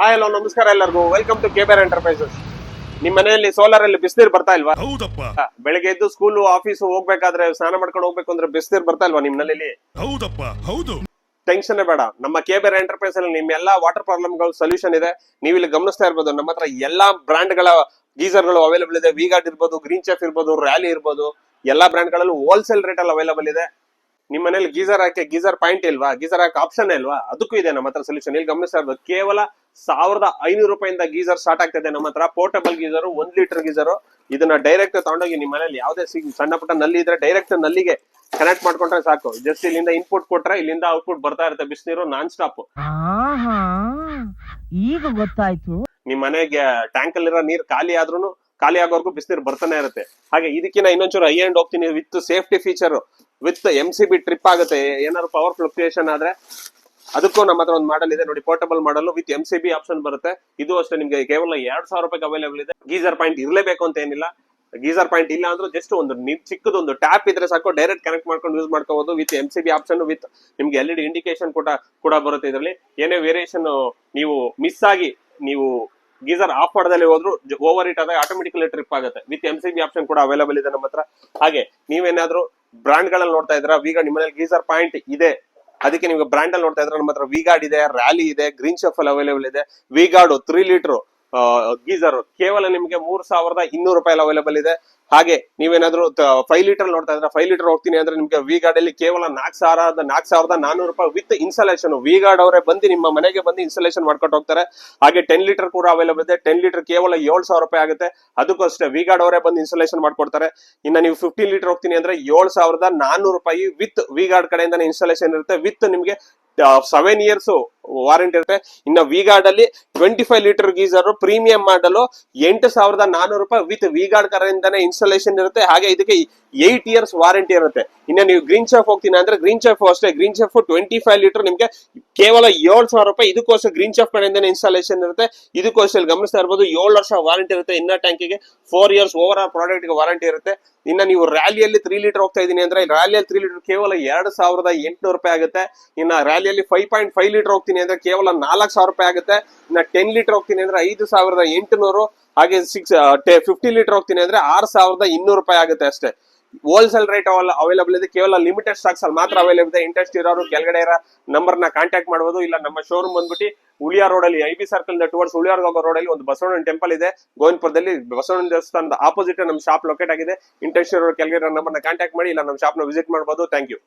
Hi hello ನಮಸ್ಕಾರ ಎಲ್ಲರಿಗೂ. Welcome to ಕೇಬರ್ enterprises ನಿಮ್ಮ ಮನೆಯಲ್ಲಿ ಸೋಲಾರ್ ಅಲ್ಲಿ ಬಿಸಿನೀರ್ ಬರ್ತಾ ಇಲ್ವಾ? ಹೌದಪ್ಪ. ಬೆಳಿಗ್ಗೆ ಎದ್ದು ಸ್ಕೂಲ್ ಆಫೀಸ್ ಹೋಗ್ಬೇಕಾದ್ರೆ ಸ್ನಾನ ಮಾಡ್ಕೊಂಡು ಹೋಗ್ಬೇಕು ಅಂದ್ರೆ ಬಿಸಿನೀರ್ ಬರ್ತಾ ಇಲ್ವಾ ನಿಮ್ ಮನೇಲಿ? ಹೌದಪ್ಪ ಹೌದು. ಟೆನ್ಷನ್ ಬೇಡ. ನಮ್ಮ ಕೇಬರ್ ಎಂಟರ್ಪ್ರೈಸ್ ಅಲ್ಲಿ ನಿಮ್ ಎಲ್ಲಾ ವಾಟರ್ ಪ್ರಾಬ್ಲಮ್ಗಳು ಸೊಲ್ಯೂಷನ್ ಇದೆ. ನೀವು ಇಲ್ಲಿ ಗಮನಿಸ್ತಾ ಇರ್ಬೋದು ನಮ್ಮ ಹತ್ರ ಎಲ್ಲಾ ಬ್ರಾಂಡ್ಗಳ ಗೀಸರ್ಗಳು ಅವೈಲೇಬಲ್ ಇದೆ. ವಿಗಾರ್ಡ್ ಇರ್ಬೋದು ಗ್ರೀನ್ ಚೆಫ್ ಇರ್ಬೋದು ರ್ಯಾಲಿ ಇರ್ಬೋದು. ಎಲ್ಲಾ ಬ್ರಾಂಡ್ ಗಳಲ್ಲೂ ಹೋಲ್ಸೇಲ್ ರೇಟ್ ಅಲ್ಲಿ ಅವೈಲೇಬಲ್ ಇದೆ. ನಿಮ್ಮ ಮನೇಲಿ ಗೀಸರ್ ಹಾಕಿ ಗೀಸರ್ ಪಾಯಿಂಟ್ ಇಲ್ವಾ? ಗೀಸರ್ ಹಾಕಿ ಆಪ್ಷನ್ ಇಲ್ವಾ? ಅದಕ್ಕೂ ಇದೆ ನಮ್ಮ ಹತ್ರ ಸೊಲ್ಯೂಷನ್ ಇಲ್ಲಿ ಗಮನಿಸ್ತಾ ಇರ್ಬೋದು ಕೇವಲ ಸಾವಿರದ ಐನೂರು ರೂಪಾಯಿಂದ ಗೀಸರ್ ಸ್ಟಾರ್ಟ್ ಆಗ್ತದೆ. ನಮ್ಮ ಹತ್ರ ಪೋರ್ಟಬಲ್ ಗೀಸರ್ ಒಂದ್ ಲೀಟರ್ ಗೀಸರ್. ಇದನ್ನ ಡೈರೆಕ್ಟ್ ತಗೊಂಡೋಗಿ ನಿಮ್ಮ ಮನೇಲಿ ಯಾವುದೇ ಸಣ್ಣ ಪುಟ್ಟ ನಲ್ಲಿ ಇದ್ರೆ ಡೈರೆಕ್ಟ್ ನಲ್ಲಿಗೆ ಕನೆಕ್ಟ್ ಮಾಡ್ಕೊಂಡ್ರೆ ಸಾಕು. ಜಸ್ಟ್ ಇಲ್ಲಿಂದ ಇನ್ಪುಟ್ ಕೊಟ್ರೆ ಇಲ್ಲಿಂದ ಔಟ್ಪುಟ್ ಬರ್ತಾ ಇರುತ್ತೆ. ಬಿಸಿನೀರು ನಾನ್ ಸ್ಟಾಪ್ ಈಗ ಗೊತ್ತಾಯ್ತು. ನಿಮ್ ಮನೆಗೆ ಟ್ಯಾಂಕ್ ಅಲ್ಲಿರೋ ನೀರ್ ಖಾಲಿ ಆದ್ರೂ ಖಾಲಿ ಆಗೋವರೆಗೂ ಬಿಸಿನೀರು ಬರ್ತಾನೆ ಇರುತ್ತೆ. ಹಾಗೆ ಇದಕ್ಕಿಂತ ಇನ್ನೊಂಚೂರು ಐ ಎಂಡ್ ಹೋಗ್ತೀನಿ. With safety feature with M C B trip ಆಗುತ್ತೆ. ಏನಾದ್ರು ಪವರ್ ಫ್ಲಕ್ಚುಯೇಷನ್ ಆದ್ರೆ ಅದಕ್ಕೂ ನಮ್ಮ ಹತ್ರ ಒಂದು ಮಾಡಲ್ ಇದೆ. ನೋಡಿ portable model with M C B option ಬರುತ್ತೆ. ಇದು ಅಷ್ಟೇ ನಿಮ್ಗೆ ಕೇವಲ ಎರಡ್ ಸಾವಿರ ರೂಪಾಯಿ ಅವೈಲೇಬಲ್ ಇದೆ. ಗೀಸರ್ ಪಾಯಿಂಟ್ ಇರಲೇಬೇಕು ಅಂತ ಏನಿಲ್ಲ. ಗೀಸರ್ ಪಾಯಿಂಟ್ ಇಲ್ಲ ಅಂದ್ರೆ ಜಸ್ಟ್ ಒಂದು ಚಿಕ್ಕದೊಂದು ಟ್ಯಾಪ್ ಇದ್ರೆ ಸಾಕು. ಡೈರೆಕ್ಟ್ ಕನೆಕ್ಟ್ ಮಾಡ್ಕೊಂಡು ಯೂಸ್ ಮಾಡ್ಕೋಬಹುದು with M C B option with ನಿಮ್ಗೆ ಎಲ್ ಇಡಿ ಇಂಡಿಕೇಶನ್ ಕೂಡ ಕೂಡ ಬರುತ್ತೆ ಇದರಲ್ಲಿ. ಏನೇ ವೇರಿಯೇಷನ್ ನೀವು ಮಿಸ್ ಆಗಿ ನೀವು ಗೀಸರ್ ಆಫ್ ಮಾಡದಲ್ಲಿ ಹೋದ್ರು ಓವರ್ ಇಟ್ ಆದಾಗ ಆಟೋಮೆಟಿಕಲಿ ಟ್ರಿಪ್ ಆಗುತ್ತೆ. With M C B option ಕೂಡ ಅವೈಲೇಬಲ್ ಇದೆ ನಮ್ಮ ಹತ್ರ. ಹಾಗೆ, ನೀವೇನಾದ್ರೂ ಬ್ರಾಂಡ್ಗಳಲ್ಲಿ ನೋಡ್ತಾ ಇದ್ರ ಈಗ ನಿಮ್ಮಲ್ಲಿ ಗೀಸರ್ ಪಾಯಿಂಟ್ ಇದೆ. ಅದಕ್ಕೆ ನಿಮ್ಗೆ ಬ್ರಾಂಡ್ ಅಲ್ಲಿ ನೋಡ್ತಾ ಇದ್ರೆ ನಮ್ಮ ಹತ್ರ ವಿಗಾರ್ಡ್ ಇದೆ ರ್ಯಾಲಿ ಇದೆ ಗ್ರೀನ್ ಶಫಲ್ ಅವೈಲೇಬಲ್ ಇದೆ. ವಿಗಾರ್ಡ್ ತ್ರೀ ಲೀಟರ್ ಗೀಸರ್ ಕೇವಲ ನಿಮ್ಗೆ ಮೂರ್ ಸಾವಿರದ ಇನ್ನೂರು ರೂಪಾಯಿ ಅವೈಲೇಬಲ್ ಇದೆ. ಹಾಗೆ ನೀವೇನಾದ್ರೂ ಫೈವ್ ಲೀಟರ್ ನೋಡ್ತಾ ಇದ್ರೆ ಫೈವ್ ಲೀಟರ್ ಹೋಗ್ತೀನಿ ಅಂದ್ರೆ ನಿಮ್ಗೆ ವಿಗಾರ್ಡ್ ಅಲ್ಲಿ ಕೇವಲ ನಾಲ್ಕು ಸಾವಿರದ ನಾಲ್ಕು ಸಾವಿರದ ನಾನೂರು ರೂಪಾಯಿ ವಿತ್ ಇನ್ಸ್ಟಾಲೇಷನ್ ವಿಗಾರ್ಡ್ ಅವರೇ ಬಂದು ನಿಮ್ಮ ಮನೆಗೆ ಬಂದು ಇನ್ಸ್ಟಾಲೇಷನ್ ಮಾಡ್ಕೊಂಡು ಹೋಗ್ತಾರೆ. ಹಾಗೆ ಟೆನ್ ಲೀಟರ್ ಕೂಡ ಅವೈಲೇಬಲ್ ಇದೆ. ಟೆನ್ ಲೀಟರ್ ಕೇವಲ ಏಳು ಸಾವಿರ ರೂಪಾಯಿ ಆಗುತ್ತೆ. ಅದಕ್ಕೂ ಅಷ್ಟೇ ವಿಗಾರ್ಡ್ ಅವರೇ ಬಂದು ಇನ್ಸ್ಟಾಲೇಷನ್ ಮಾಡ್ಕೊಡ್ತಾರೆ. ಇನ್ನ ನೀವು ಫಿಫ್ಟೀನ್ ಲೀಟರ್ ಹೋಗ್ತೀನಿ ಅಂದ್ರೆ ಏಳು ಸಾವಿರದ ನಾನೂರು ರೂಪಾಯಿ ವಿತ್ ವಿಗಾರ್ಡ್ ಕಡೆಯಿಂದ ಇನ್ಸ್ಟಾಲೇಷನ್ ಇರುತ್ತೆ. ವಿತ್ ನಿಮಗೆ ಸೆವೆನ್ ಇಯರ್ಸ್ ವಾರಂಟಿ ಇರುತ್ತೆ. ಇನ್ನ ವಿಗಾರ್ಡ್ ಅಲ್ಲಿ twenty five litre geyser premium model ಎಂಟು ಸಾವಿರದ ನಾನೂರು ರೂಪಾಯಿ ವಿತ್ ವಿಗಾರ್ಡ್ ಕಡೆಯಿಂದಾನೆ ಇನ್ಸ್ಟಾಲೇಷನ್ ಇರುತ್ತೆ. ಹಾಗೆ ಇದಕ್ಕೆ ಏಟ್ ಇಯರ್ಸ್ ವಾರಂಟಿ ಇರುತ್ತೆ. ಇನ್ನ ನೀವು ಗ್ರೀನ್ ಚೆಫ್ ಹೋಗ್ತೀನಿ ಅಂದ್ರೆ ಗ್ರೀನ್ ಚೆಫ್ ಅಷ್ಟೇ. Green chef twenty five litre ನಿಮಗೆ ಕೇವಲ ಏಳು ಸಾವಿರ ರೂಪಾಯಿ. ಇದಕ್ಕೋಸ್ಕರ ಗ್ರೀನ್ ಚೆಫ್ ಕಡೆಯಿಂದ ಇನ್ಸ್ಟಾಲೇಷನ್ ಇರುತ್ತೆ. ಇದಕ್ಕೋಸ್ಕರ ಗಮನಿಸ್ತಾ ಇರ್ಬೋದು, ಏಳು ವರ್ಷ ವಾರಂಟಿ ಇರುತ್ತೆ. ಇನ್ನ ಟ್ಯಾಂಕಿಗೆ ಫೋರ್ ಇಯರ್ಸ್ ಓವರ್ ಆಲ್ ಪ್ರಾಡಕ್ಟ್ಗೆ ವಾರಂಟಿ ಇರುತ್ತೆ. ಇನ್ನ ನೀವು ರ್ಯಾಲಿಯಲ್ಲಿ ತ್ರೀ ಲೀಟರ್ ಹೋಗ್ತಾ ಇದ್ದೀನಿ ಅಂದ್ರೆ ರ್ಯಾಲಿಯಲ್ಲಿ ತ್ರೀ ಲೀಟರ್ ಕೇವಲ ಎರಡು ಸಾವಿರದ ಎಂಟುನೂರು ರೂಪಾಯಿ ಆಗುತ್ತೆ. ಇನ್ನ ರ್ಯಾಲಿಯಲ್ಲಿ ಫೈವ್ ಪಾಯಿಂಟ್ ಫೈವ್ ಲೀಟರ್ ಹೋಗ್ತೀನಿ ಅಂದ್ರೆ ಕೇವಲ ನಾಲ್ಕು ಸಾವಿರ ರೂಪಾಯಿ ಆಗುತ್ತೆ. ಇನ್ನ ಟೆನ್ ಲೀಟರ್ ಹೋಗ್ತೀನಿ ಅಂದ್ರೆ ಐದು ಸಾವಿರದ ಎಂಟುನೂರು. ಹಾಗೆ ಸಿಕ್ಸ್ ಫಿಫ್ಟಿ ಲೀಟರ್ ಹೋಗ್ತೀನಿ ಅಂದ್ರೆ ಆರ್ ಸಾವಿರದ ಇನ್ನೂರು ರೂಪಾಯಿ ಆಗುತ್ತೆ ಅಷ್ಟೇ. ಹೋಲ್ಸೇಲ್ ರೇಟ್ ಅವೈಲೇಬಲ್ ಇದೆ. ಕೇವಲ ಲಿಮಿಟೆಡ್ ಸ್ಟಾಕ್ಸ್ ಅಲ್ಲಿ ಮಾತ್ರ ಅವೈಲೇಬಲ್ ಇದೆ. ಇಂಟ್ರೆಸ್ಟ್ ಇರೋರು ಕೆಳಗಡೆ ಇರೋ ನಂಬರ್ನ ಕಾಂಟ್ಯಾಕ್ಟ್ ಮಾಡಬಹುದು ಇಲ್ಲ ನಮ್ಮ ಶೋರೂಮ್ ಬಂದ್ಬಿಟ್ಟು ಉಳಿಯ ರೋಡ್ ಅಲ್ಲಿ ಐ ಬಿ ಸರ್ಕಲ್ ಟುವರ್ಡ್ಸ್ ಉಳಿಯಾರ್ ಹೋಗೋ ರೋಡ್ ಅಲ್ಲಿ ಒಂದು ಬಸವಣ್ಣನ ಟೆಂಪಲ್ ಇದೆ. ಗೋವಿಂದಪುರದಲ್ಲಿ ಬಸವಣ್ಣನ ದೇವಸ್ಥಾನದ ಆಪೋಸಿಟ್ ನಮ್ಮ ಶಾಪ್ ಲೊಕೇಟ್ ಆಗಿದೆ. ಇಂಟ್ರೆಸ್ಟ್ ಇರೋರು ಕೆಳಗಡೆ ನಂಬರ್ನ ಕಾಂಟ್ಯಾಕ್ಟ್ ಮಾಡಿ, ಇಲ್ಲ ನಮ್ಮ ಶಾಪ್ನ ವಿಸಿಟ್ ಮಾಡಬಹುದು ಥ್ಯಾಂಕ್ ಯು